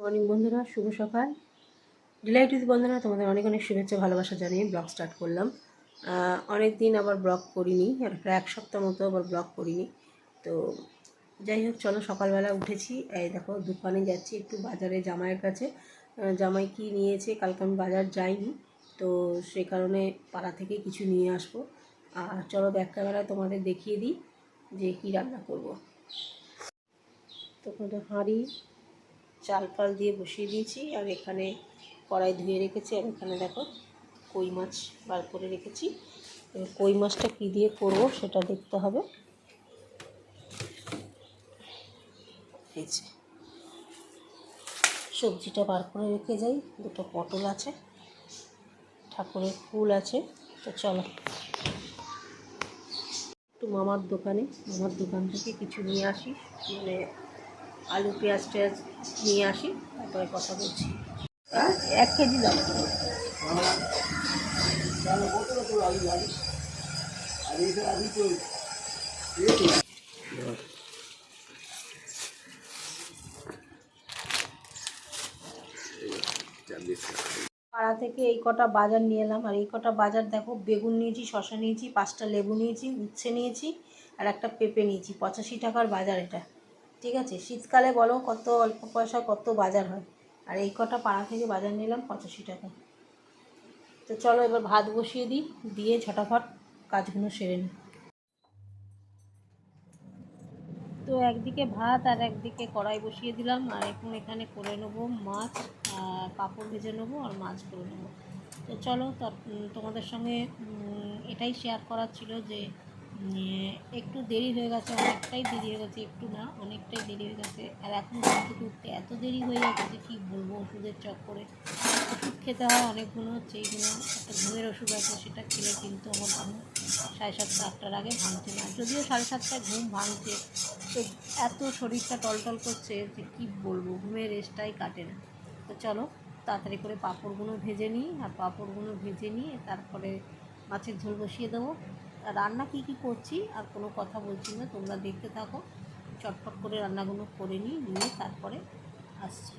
Morning বন্ধুরা, শুভ সকাল। Deloitte with বন্ধুরা, তোমাদের অনেক অনেক শুভেচ্ছা, ভালোবাসা জানিয়ে ব্লগ স্টার্ট করলাম। অনেক দিন আবার ব্লগ করিনি, আর প্রায় এক সপ্তাহ মতো আবার ব্লগ করিনি। তো যাই হোক, চলো সকালবেলা উঠেছি। এই দেখো, দোকানে যাচ্ছি একটু বাজারে জামাইয়ের কাছে। জামাই কি নিয়েছে, কালকে আমি বাজার যাইনি, তো সে কারণে পাড়া থেকে কিছু নিয়ে আসব। আর চলো ব্যাক তোমাদের দেখিয়ে দিই যে কি রান্না করব। তো হাঁড়ি চাল ফাল দিয়ে বসিয়ে দিয়েছি আর এখানে কড়াই ধুয়ে রেখেছি আর এখানে দেখো কই মাছ বার করে রেখেছি। কই মাছটা কী দিয়ে করব সেটা দেখতে হবে। সবজিটা বার করে রেখে যাই, দুটো পটল আছে, ঠাকুরের ফুল আছে, তো চলো। একটু মামার দোকানে, মামার দোকান থেকে কিছু নিয়ে আসি মানে আলু, পেঁয়াজ টেয়াজ নিয়ে আসি, তারপরে কথা বলছি। এক কেজি দাম। পাড়া থেকে এই কটা বাজার নিয়ে এলাম। আর এই কটা বাজার দেখো, বেগুন নিয়েছি শশা নিয়েছি, পাঁচটা লেবু নিয়েছি, উচ্ছে নিয়েছি, আর একটা পেঁপে নিয়েছি। পঁচাশি টাকার বাজার এটা। ঠিক আছে, শীতকালে বলো কত অল্প পয়সা কত বাজার হয়। আর এই কটা পাড়া থেকে বাজার নিলাম পঁচাশি টাকা। তো চলো এবার ভাত বসিয়ে দিই, দিয়ে ঝটাফট কাজগুলো সেরে নিই। তো একদিকে ভাত আর একদিকে কড়াই বসিয়ে দিলাম, আর এখন এখানে করে নেব মাছ পাঁপড় ভেজে নেব আর মাছ করে নেব। তো চলো তোমাদের সঙ্গে এটাই শেয়ার করার ছিল যে একটু দেরি হয়ে গেছে, অনেকটাই দেরি হয়ে গেছে, একটু না, অনেকটাই দেরি হয়ে গেছে। আর এখন থেকে উঠতে এত দেরি হয়ে গেছে যে কী বলব ওষুধের চক্করে। ওষুধ খেতে হয় অনেকগুলো এইগুলো একটা ঘুমের ওষুধ আছে সেটা খেলে কিন্তু আমার ঘুম সাড়ে সাতটা, আটটার আগে ভাঙছে না। যদিও সাড়ে সাতটায় ঘুম ভাঙছে, তো এত শরীরটা টলটল করছে যে কী বলব, ঘুমের রেস্টটাই কাটে না। তো চলো, তাড়াতাড়ি করে পাঁপড়গুলো ভেজে নিই, আর পাঁপড়গুলো ভেজে নিয়ে তারপরে মাছের ঝোল বসিয়ে দেবো। আর রান্না কি কি করছি আর কোনো কথা বলছি না, তোমরা দেখতে থাকো। চটপট করে রান্নাগুলো করে নিয়ে তারপরে আসছি।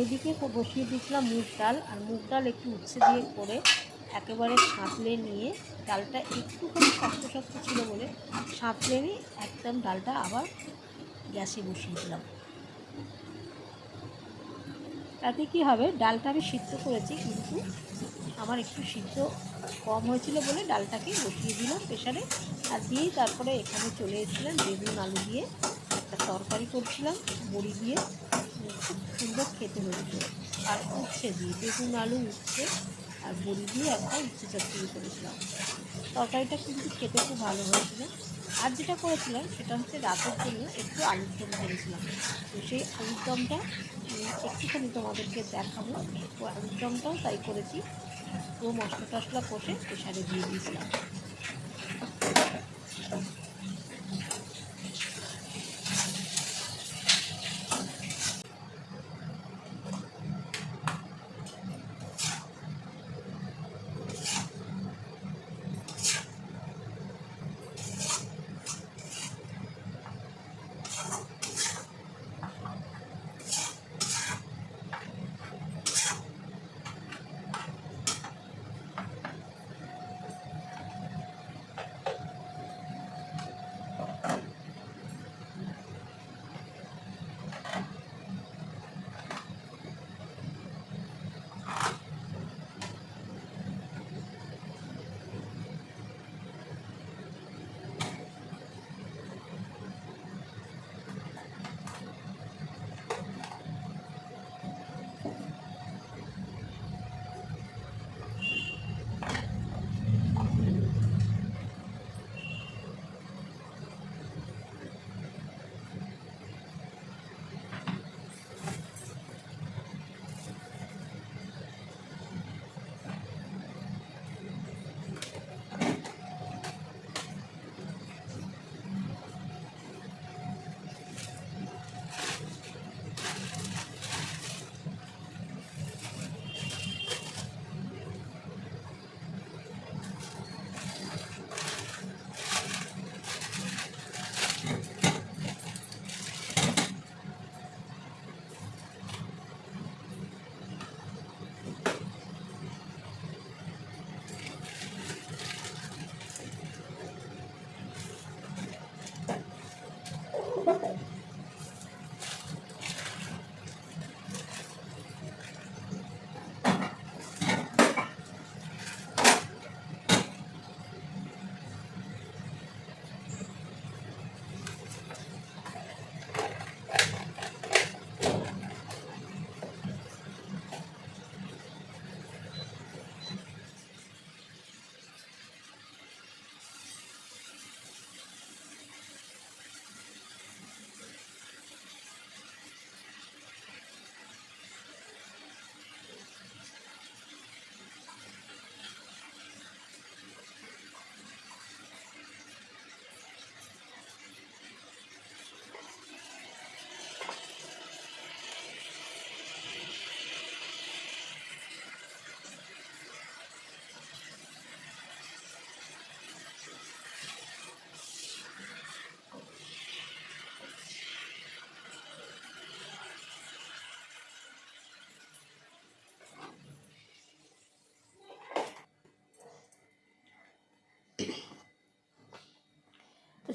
এদিকে বসিয়ে দিয়েছিলাম মুগ ডাল, আর মুগ ডাল একটু উচ্ছে দিয়ে করে একেবারে সাঁতলে নিয়ে ডালটা একটুখানি শক্ত শক্ত ছিল বলে সাঁতলে নিয়ে একদম ডালটা আবার গ্যাসে বসিয়ে দিলাম। তাতে কি হবে? ডালটা আমি সিদ্ধ করেছি, কিন্তু আমার একটু সিদ্ধ কম হয়েছিল বলে ডালটাকে বসিয়ে দিলাম প্রেশারে। আর দিয়েই তারপরে এখানে চলে এসেছিলাম বেগুন আলু দিয়ে, একটা তরকারি করছিলাম, বড়ি দিয়ে। সুন্দর খেতে হয়েছিল আর উচ্ছে দিয়ে, বেগুন, আলু, উচ্ছে আর বড়ি দিয়ে একটা উচ্ছে চচ্চড়ি করেছিলাম। তরকারিটা কিন্তু খেতে খুব ভালো হয়েছিল। আর যেটা করেছিলাম সেটা হচ্ছে রাতের জন্য একটু আলুর দম করেছিলাম। তো সেই আলুর দমটা একটুখানি তোমাদেরকে দেখাবো। আলুর দমটাও তাই করেছি। পুরো মশলা টশলা কষে প্রেশারে দিয়ে দিয়েছিলাম।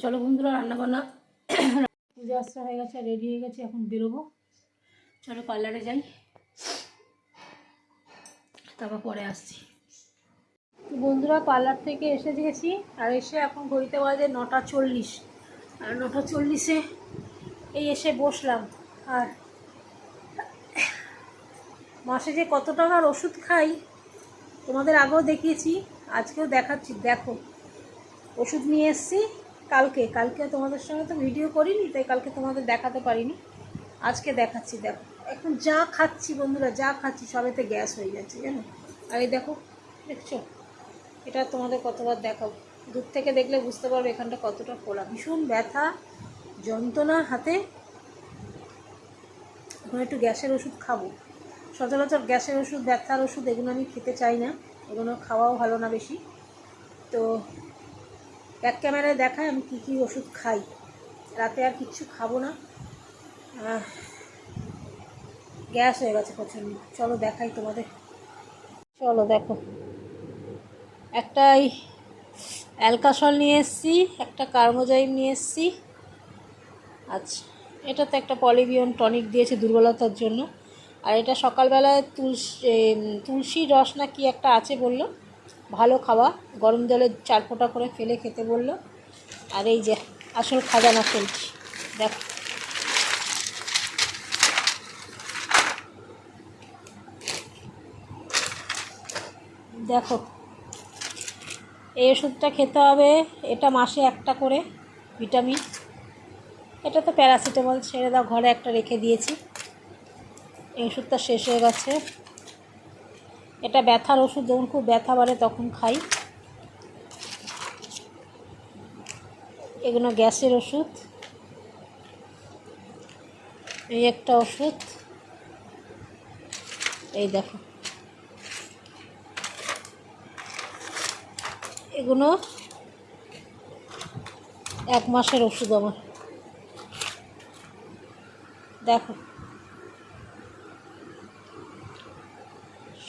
চলো বন্ধুরা, রান্নাবান্না। পুজো আসতে হয়ে গেছে রেডি হয়ে গেছে, এখন বেরোবো। চলো পার্লারে যাই। তারপর পরে আসছি। বন্ধুরা পার্লার থেকে এসে গেছি, আর এসে এখন ঘড়িতে বাজে নটা চল্লিশ। আর নটা চল্লিশে এই এসে বসলাম। আর মাসে যে কত টাকার ওষুধ খাই, তোমাদের আগেও দেখিয়েছি, আজকেও দেখাচ্ছি। দেখো, ওষুধ নিয়ে এসেছি। কালকে কালকে তোমাদের সঙ্গে তো ভিডিও করিনি, তাই কালকে তোমাদের দেখাতে পারিনি। আজকে দেখাচ্ছি, দেখো। এখন যা খাচ্ছি বন্ধুরা, যা খাচ্ছি, সবেতে গ্যাস হয়ে যাচ্ছে, জানো? আর এই দেখো, দেখছ? এটা তোমাদের কতবার দেখাবো। দূর থেকে দেখলে বুঝতে পারবে এখানটা কতটা খোলা ভীষণ ব্যথা, যন্ত্রণা হাতে। এখন একটু গ্যাসের ওষুধ খাব। সচরাচর গ্যাসের ওষুধ, ব্যথার ওষুধ এগুলো আমি খেতে চাই না। এগুলো খাওয়াও ভালো না বেশি। তো ব্যাক ক্যামেরায় দেখায়, আমি কী কী ওষুধ খাই। রাতে আর কিচ্ছু খাব না। গ্যাস হয়ে গেছে প্রচণ্ড। চলো দেখাই তোমাদের। চলো দেখো। একটা এই অ্যালকাসল নিয়ে এসেছি, একটা কার্বোজাইম নিয়ে এসেছি। আচ্ছা এটা তো একটা পলিবিয়ন টনিক দিয়েছে দুর্বলতার জন্য। আর এটা সকালবেলায় তুলসী তুলসী রস না কি একটা আছে বলল? ভালো খাওয়া। গরম জলে চার ফোঁটা করে ফেলে খেতে বলল। আর এই যে, আসল খাজানা ফেলছি দেখ। দেখো। এই ওষুধটা খেতে হবে এটা মাসে একটা করে ভিটামিন। এটা তো প্যারাসিটামল ছেড়ে দাও, ঘরে একটা রেখে দিয়েছি। এই ওষুধটা শেষ হয়ে গেছে। এটা ব্যথার ওষুধ যখন খুব ব্যথা বাড়ে তখন খাই। এগুলো গ্যাসের ওষুধ। এই একটা ওষুধ। এই দেখো। এগুলো এক মাসের ওষুধ আমার। দেখো।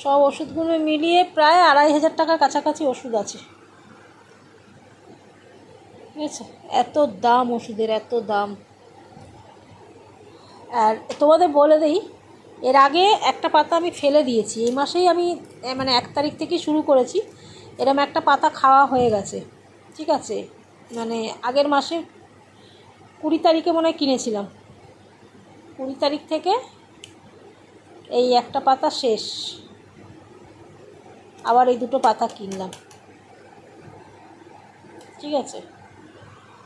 সব ওষুধগুলো মিলিয়ে প্রায় আড়াই হাজার টাকার কাছাকাছি ওষুধ আছে। ঠিক আছে? এত দাম ওষুধের, এত দাম। আর তোমাদের বলে দিই, এর আগে একটা পাতা আমি ফেলে দিয়েছি। এই মাসেই আমি মানে এক তারিখ থেকে শুরু করেছি। এরম একটা পাতা খাওয়া হয়ে গেছে। ঠিক আছে? মানে আগের মাসে কুড়ি তারিখে মনে হয় কিনেছিলাম। কুড়ি তারিখ থেকে এই একটা পাতা শেষ। আবার এই দুটো পাতা কিনলাম। ঠিক আছে?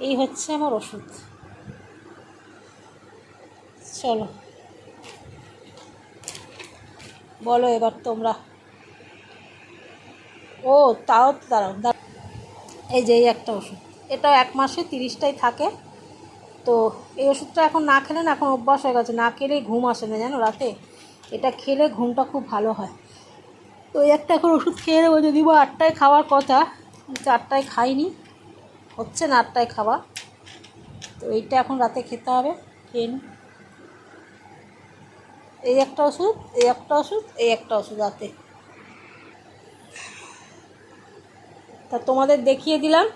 এই হচ্ছে আমার ওষুধ। চলো। বলো এবার তোমরা। ও, তাও দাঁড়াও এই যে এই একটা ওষুধ। এটা এক মাসে তিরিশটাই থাকে। তো এই ওষুধটা এখন না খেলে না, এখন অভ্যাস হয়ে গেছে। না খেলেই ঘুম আসে না, জানো? রাতে। এটা খেলে ঘুমটা খুব ভালো হয়। তো একটা এখন ওষুধ খেয়ে নেব। যদি বা আটটায় খাওয়ার কথা, কিন্তু আটটায় খাইনি। হচ্ছে না আটটায় খাওয়া। তো এইটা এখন রাতে খেতে হবে, খেয়ে এই একটা ওষুধ, এই একটা ওষুধ, এই একটা ওষুধ রাতে। তা তোমাদের দেখিয়ে দিলাম।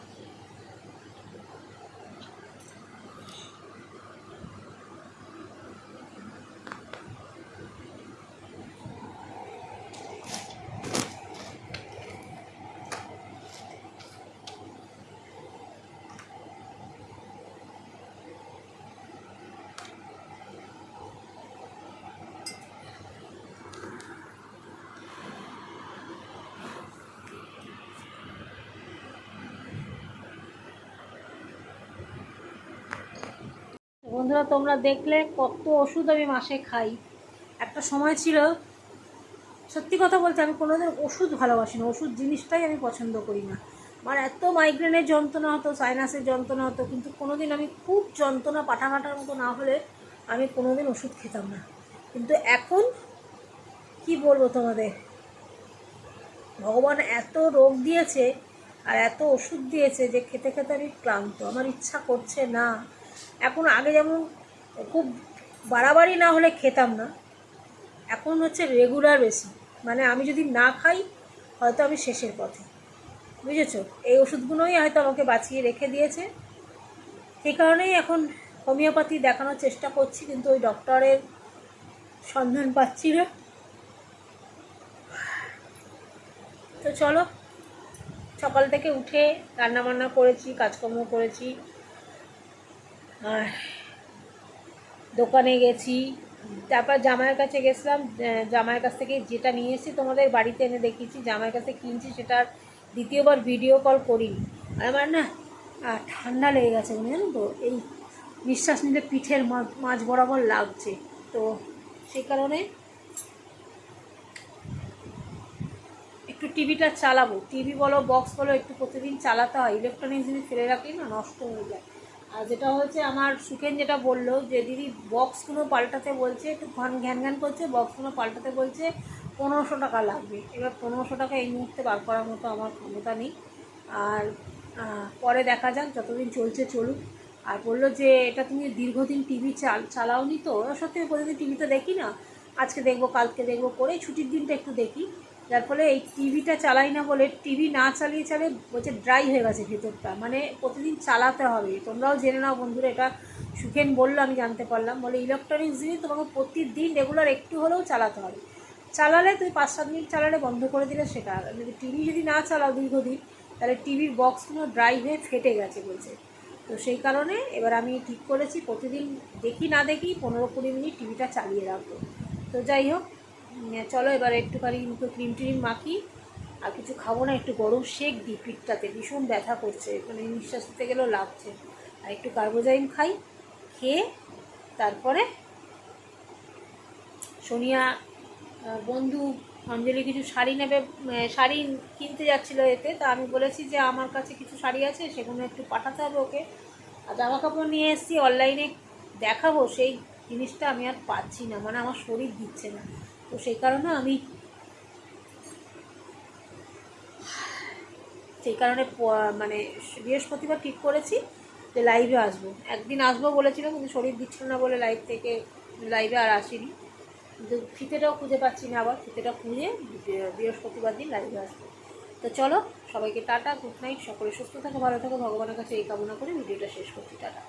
বন্ধুরা, তোমরা দেখলে কত ওষুধ আমি মাসে খাই। একটা সময় ছিল, সত্যি কথা বলতে আমি কোনোদিন ওষুধ ভালোবাসি না ওষুধ জিনিসটাই আমি পছন্দ করি না। আমার এত মাইগ্রেনের যন্ত্রণা হতো সাইনাসের যন্ত্রণা হতো, কিন্তু কোনোদিন আমি খুব যন্ত্রণা পাটা ফাটার মতো না হলে আমি কোনোদিন ওষুধ খেতাম না। কিন্তু এখন কি বলব তোমাদের? ভগবান এত রোগ দিয়েছে আর এত ওষুধ দিয়েছে যে খেতে খেতে আমি ক্লান্ত, আমার ইচ্ছা করছে না। এখন আগে যেমন খুব বাড়াবাড়ি না হলে খেতাম না, এখন হচ্ছে রেগুলার বেশি। মানে আমি যদি না খাই, হয়তো আমি শেষের পথে। বুঝেছ? এই ওষুধগুলোই হয়তো আমাকে বাঁচিয়ে রেখে দিয়েছে। সেই কারণেই এখন হোমিওপ্যাথি দেখানোর চেষ্টা করছি, কিন্তু ওই ডক্টরের সন্ধান পাচ্ছি না। তো চলো, সকাল থেকে উঠে রান্নাবান্না করেছি, কাজকর্ম করেছি। আর দোকানে গেছি, তারপর জামাইয়ের কাছে গেছিলাম জামাইয়ের কাছ থেকে যেটা নিয়ে এসেছি তোমাদের বাড়িতে এনে দেখিয়েছি, জামাইয়ের কাছে কিনছি সেটার দ্বিতীয়বার ভিডিও কল করিনি। আর আমার না ঠান্ডা লেগে গেছে জানো তো, এই নিঃশ্বাস নিলে পিঠের মা- মাঝ বরাবর লাগছে। তো সেই কারণে একটু টিভিটা চালাবো। টিভি বলো বক্স বলো, একটু প্রতিদিন চালাতে হয়। ইলেকট্রনিক জিনিস ফেলে রাখলেই না নষ্ট হয়ে যায়। আর যেটা হচ্ছে আমার সুখেন যেটা বলল যে, দিদি বক্সগুলো পাল্টাতে বলছে, একটু ঘন ঘ্যান ঘ্যান করছে বক্সগুলো পাল্টাতে বলছে, পনেরোশো টাকা লাগবে। এবার পনেরোশো টাকা এই মুহূর্তে বার করার মতো আমার ক্ষমতা নেই। আর পরে দেখা যাক, যতদিন চলছে চলুক। আর বলল যে, এটা তুমি দীর্ঘদিন টিভি চাল চালাওনি তো? সত্যি প্রতিদিন টিভিতে দেখি না। আজকে দেখব, কালকে দেখব করে ছুটির দিনটা একটু দেখি। যার ফলে এই টিভিটা চালাই না বলে টিভি না চালিয়ে চালিয়ে বলছে ড্রাই হয়ে গেছে ভেতরটা। মানে প্রতিদিন চালাতে হবে। তোমরাও জেনে নাও বন্ধুরা, এটা সুখেন বলল, আমি জানতে পারলাম। বলে ইলেকট্রনিক্স জিনিস তোমাকে প্রতিদিন রেগুলার একটু হলেও চালাতে হবে। চালালে তুমি পাঁচ সাত মিনিট চালালে বন্ধ করে দিলে সেটা। যদি টিভি যদি না চালাও দীর্ঘদিন, তাহলে টিভির বক্সগুলো ড্রাই হয়ে ফেটে গেছে বলছে। তো সেই কারণে এবার আমি ঠিক করেছি, প্রতিদিন দেখি না দেখি পনেরো কুড়ি মিনিট টিভিটা চালিয়ে রাখব। তো যাই হোক চলো, এবার একটুখানি মুখে ক্রিম ট্রিম মাখি, আর কিছু খাব না, একটু গরম শেক দিই পিঠটাতে, ভীষণ ব্যথা করছে মানে নিঃশ্বাস নিতে গেলেও লাগছে। আর একটু কার্বোজাইম খাই, খেয়ে তারপরে সোনিয়া বন্ধু অঞ্জলি কিছু শাড়ি নেবে শাড়ি কিনতে যাচ্ছিল এতে, তা আমি বলেছি যে আমার কাছে কিছু শাড়ি আছে, সেগুলো একটু পাঠাতে হবে ওকে। আর জামা কাপড় নিয়ে এসেছি অনলাইনে দেখাবো, সেই জিনিসটা আমি আর পাচ্ছি না মানে আমার শরীর দিচ্ছে না। তো সেই কারণে আমি সেই কারণে মানে বৃহস্পতিবার ঠিক করেছি যে লাইভে আসব। একদিন আসব বলেছিলাম, কিন্তু শরীর দিচ্ছিল না বলে লাইভ থেকে লাইভে আর আসিনি। কিন্তু ফিতেটাও খুঁজে পাচ্ছি না আবার, ফিতেটা খুঁজে বৃহস্পতিবার দিন লাইভে আসব। তো চলো, সবাইকে টাটা গুড নাইট সকলে সুস্থ থাকো, ভালো থাকো, ভগবানের কাছে এই কামনা করে ভিডিওটা শেষ করছি, টাটা।